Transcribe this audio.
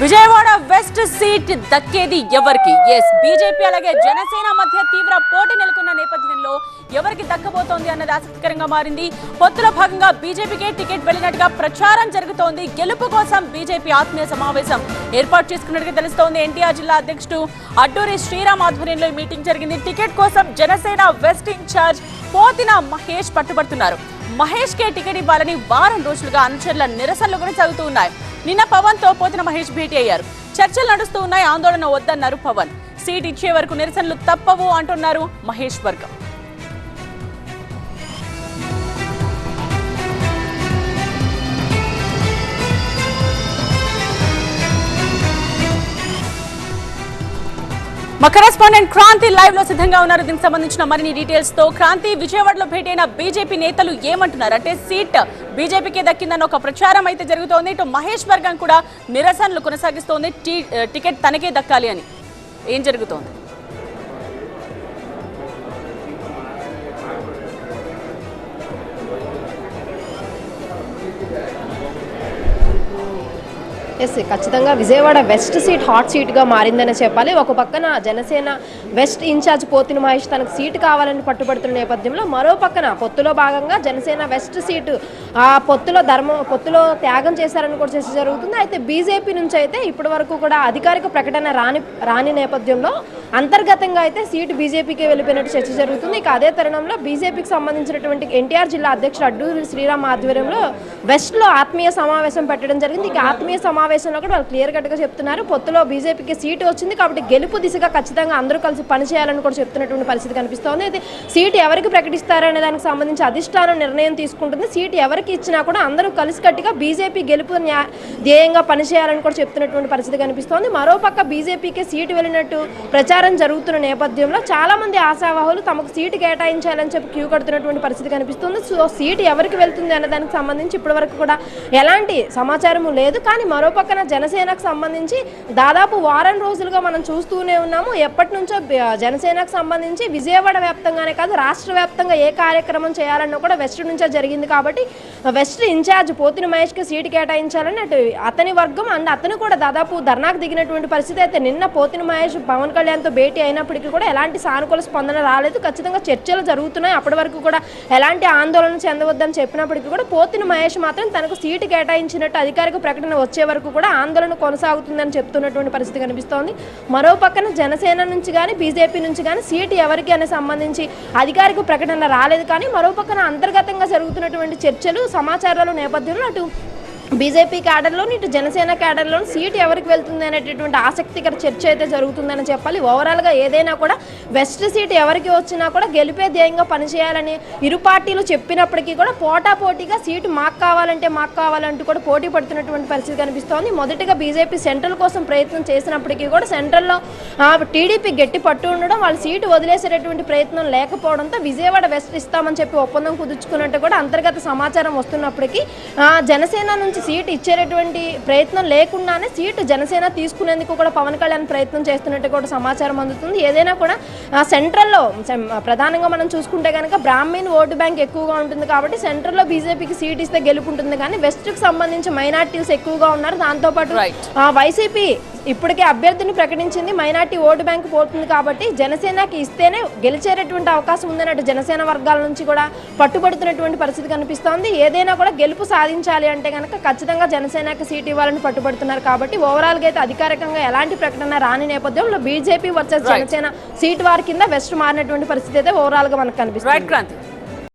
Vijayawada west seat దక్కేది ఎవరికి? Yes BJP అలాగే జనసేన మధ్య తీవ్ర పోటీ నెలకొన్న నేపథ్యంలో ఎవరికి దక్కబోతోంది అన్నది ఆసక్తికరంగా మారింది. పొత్తులో భాగంగా బీజేపీకే టికెట్ వెళ్ళినట్టుగా ప్రచారం జరుగుతోంది. గెలుపు కోసం బీజేపీ ఆత్మీయ సమావేశం ఏర్పాటు చేసుకున్నట్టుగా తెలుస్తోంది. ఎన్టీఆర్ జిల్లా అధ్యక్షుడు అడ్డూరి శ్రీరామ్ ఆధ్వర్యంలో ఈ మీటింగ్ జరిగింది. టికెట్ కోసం జనసేన వెస్ట్ ఇన్ఛార్జ్ పోతిన మహేష్ పట్టుబడుతున్నారు. మహేష్ కే టికెట్ ఇవ్వాలని వారం రోజులుగా అనుచరుల నిరసనలు కూడా సాగుతూ ఉన్నాయి. నిన్న పవన్తో పోతిన మహేష్ భేటీ అయ్యారు. చర్చలు నడుస్తూ ఉన్నాయి ఆందోళన వద్దన్నారు పవన్. సీట్ ఇచ్చే వరకు నిరసనలు తప్పవు అంటున్నారు మహేష్ వర్గం. మా కరెస్పాండెంట్ క్రాంతి లైవ్లో సిద్ధంగా ఉన్నారు. దీనికి సంబంధించిన మరిన్ని డీటెయిల్స్తో క్రాంతి విజయవాడలో భేటైన బీజేపీ నేతలు ఏమంటున్నారు? అంటే సీట్ బీజేపీకే దక్కిందన్న ఒక ప్రచారం అయితే జరుగుతోంది. ఇటు మహేష్ వర్గం కూడా నిరసనలు కొనసాగిస్తోంది. టీ- టికెట్ తనకే దక్కాలి అని. ఏం జరుగుతోంది? ఎస్ ఖచ్చితంగా విజయవాడ వెస్ట్ సీట్ హాట్ సీట్గా మారిందని చెప్పాలి. ఒక పక్కన జనసేన వెస్ట్ ఇన్ఛార్జ్ పోతిన మహేష్ తనకు సీట్ కావాలని పట్టుబడుతున్న నేపథ్యంలో మరో పక్కన పొత్తులో భాగంగా జనసేన వెస్ట్ సీటు ఆ పొత్తులో ధర్మం పొత్తులో త్యాగం చేశారని కూడా చేసి జరుగుతుంది. అయితే బీజేపీ నుంచి అయితే ఇప్పటి వరకు కూడా అధికారిక ప్రకటన రాని రాని నేపథ్యంలో అంతర్గతంగా అయితే సీటు బీజేపీకి వెళ్ళిపోయినట్టు చర్చ జరుగుతుంది. ఇక అదే తరుణంలో బీజేపీకి సంబంధించినటువంటి ఎన్టీఆర్ జిల్లా అధ్యక్షుడు అడ్డూరి శ్రీరామ్ ఆధ్వర్యంలో వెస్ట్లో ఆత్మీయ సమావేశం పెట్టడం జరిగింది. ఇక ఆత్మీయ సమావేశంలో కూడా వాళ్ళు క్లియర్ కట్గా చెప్తున్నారు. పొత్తులో బీజేపీకి సీటు వచ్చింది కాబట్టి గెలుపు దిశగా ఖచ్చితంగా అందరూ కలిసి పనిచేయాలని కూడా చెప్తున్నటువంటి పరిస్థితి కనిపిస్తోంది. అయితే సీటు ఎవరికి ప్రకటిస్తారనే దానికి సంబంధించి అధిష్టానం నిర్ణయం తీసుకుంటుంది. సీటు ఎవరికి ఇచ్చినా కూడా అందరూ కలిసికట్టుగా బీజేపీ గెలుపు ధ్యేయంగా పనిచేయాలని కూడా చెప్తున్నటువంటి పరిస్థితి కనిపిస్తోంది. మరోపక్క బీజేపీకి సీటు వెళ్ళినట్టు ప్రచారం జరుగుతున్న నేపథ్యంలో చాలా మంది ఆశావాహులు తమకు సీటు కేటాయించాలని చెప్పి క్యూ కడుతున్నటువంటి పరిస్థితి కనిపిస్తుంది. సో సీటు ఎవరికి వెళ్తుంది అనే దానికి సంబంధించి ఇప్పటివరకు కూడా ఎలాంటి సమాచారం లేదు. కానీ మరో పక్కన జనసేనకు సంబంధించి దాదాపు వారం రోజులుగా మనం చూస్తూనే ఉన్నాము. ఎప్పటి నుంచో జనసేనకు సంబంధించి విజయవాడ వ్యాప్తంగానే కాదు రాష్ట్ర వ్యాప్తంగా ఏ కార్యక్రమం చేయాలన్నా కూడా వెస్ట్ నుంచే జరిగింది కాబట్టి వెస్ట్ ఇన్ఛార్జ్ పోతిని మహేష్కి సీటు కేటాయించాలని అటు అతని వర్గం అండ్ అతను కూడా దాదాపు ధర్నాకు దిగినటువంటి పరిస్థితి అయితే నిన్న పోతిని మహేష్ పవన్ కళ్యాణ్తో భేటీ అయినప్పటికీ కూడా ఎలాంటి సానుకూల స్పందన రాలేదు. ఖచ్చితంగా చర్చలు జరుగుతున్నాయి. అప్పటి వరకు కూడా ఎలాంటి ఆందోళన చెందవద్దని చెప్పినప్పటికీ కూడా పోతిన మహేష్ మాత్రం తనకు సీటు కేటాయించినట్టు అధికారిక ప్రకటన వచ్చే వరకు కూడా ఆందోళన కొనసాగుతుందని చెప్తున్నటువంటి పరిస్థితి కనిపిస్తోంది. మరో పక్కన జనసేన నుంచి కానీ బీజేపీ నుంచి కానీ సీటు ఎవరికి అనే సంబంధించి అధికారిక ప్రకటన రాలేదు. కానీ మరో పక్కన అంతర్గతంగా జరుగుతున్నటువంటి చర్చలు సమాచారాల నేపథ్యంలో అటు బీజేపీ క్యాడర్లోని ఇటు జనసేన క్యాడర్లో సీట్ ఎవరికి వెళ్తుంది అనేటటువంటి ఆసక్తికర చర్చ అయితే జరుగుతుందని చెప్పాలి. ఓవరాల్గా ఏదైనా కూడా వెస్ట్ సీట్ ఎవరికి వచ్చినా కూడా గెలిపే ధ్యేయంగా పనిచేయాలని ఇరు పార్టీలు చెప్పినప్పటికీ కూడా పోటా పోటీగా సీటు మాకు కావాలంటే మాకు కావాలంటూ కూడా పోటీ పడుతున్నటువంటి పరిస్థితి కనిపిస్తోంది. మొదటిగా బీజేపీ సెంట్రల్ కోసం ప్రయత్నం చేసినప్పటికీ కూడా సెంట్రల్లో టీడీపీ గట్టి పట్టు ఉండడం వాళ్ళు సీటు వదిలేసేటటువంటి ప్రయత్నం లేకపోవడంతో విజయవాడ వెస్ట్ ఇస్తామని చెప్పి ఒప్పందం కుదుర్చుకున్నట్టు కూడా అంతర్గత సమాచారం వస్తున్నప్పటికీ జనసేన నుంచి సీటు ఇచ్చేటటువంటి ప్రయత్నం లేకుండానే సీటు జనసేన తీసుకునేందుకు కూడా పవన్ కళ్యాణ్ ప్రయత్నం చేస్తున్నట్టు కూడా సమాచారం అందుతుంది. ఏదైనా కూడా సెంట్రల్లో ప్రధానంగా మనం చూసుకుంటే కనుక బ్రాహ్మణ్ ఓటు బ్యాంక్ ఎక్కువగా ఉంటుంది కాబట్టి సెంట్రల్లో బీజేపీకి సీట్ ఇస్తే గెలుపుంటుంది కానీ వెస్ట్కి సంబంధించి మైనార్టీస్ ఎక్కువగా ఉన్నారు. దాంతోపాటు వైసీపీ ఇప్పటికే అభ్యర్థిని ప్రకటించింది మైనార్టీ ఓటు బ్యాంక్ పోతుంది కాబట్టి జనసేనకి ఇస్తేనే గెలిచేటటువంటి అవకాశం ఉందన్నట్టు జనసేన వర్గాల నుంచి కూడా పట్టుబడుతున్నటువంటి పరిస్థితి కనిపిస్తోంది. ఏదైనా కూడా గెలుపు సాధించాలి అంటే కనుక ఖచ్చితంగా జనసేనకి సీట్ ఇవ్వాలని పట్టుబడుతున్నారు కాబట్టి ఓవరాల్గా అయితే అధికారికంగా ఎలాంటి ప్రకటన రాని నేపథ్యంలో బీజేపీ వర్సెస్. జనసేన సీట్ వారి కింద వెస్ట్ మారినటువంటి పరిస్థితి అయితే ఓవరాల్గా మనకు కనిపిస్తుంది.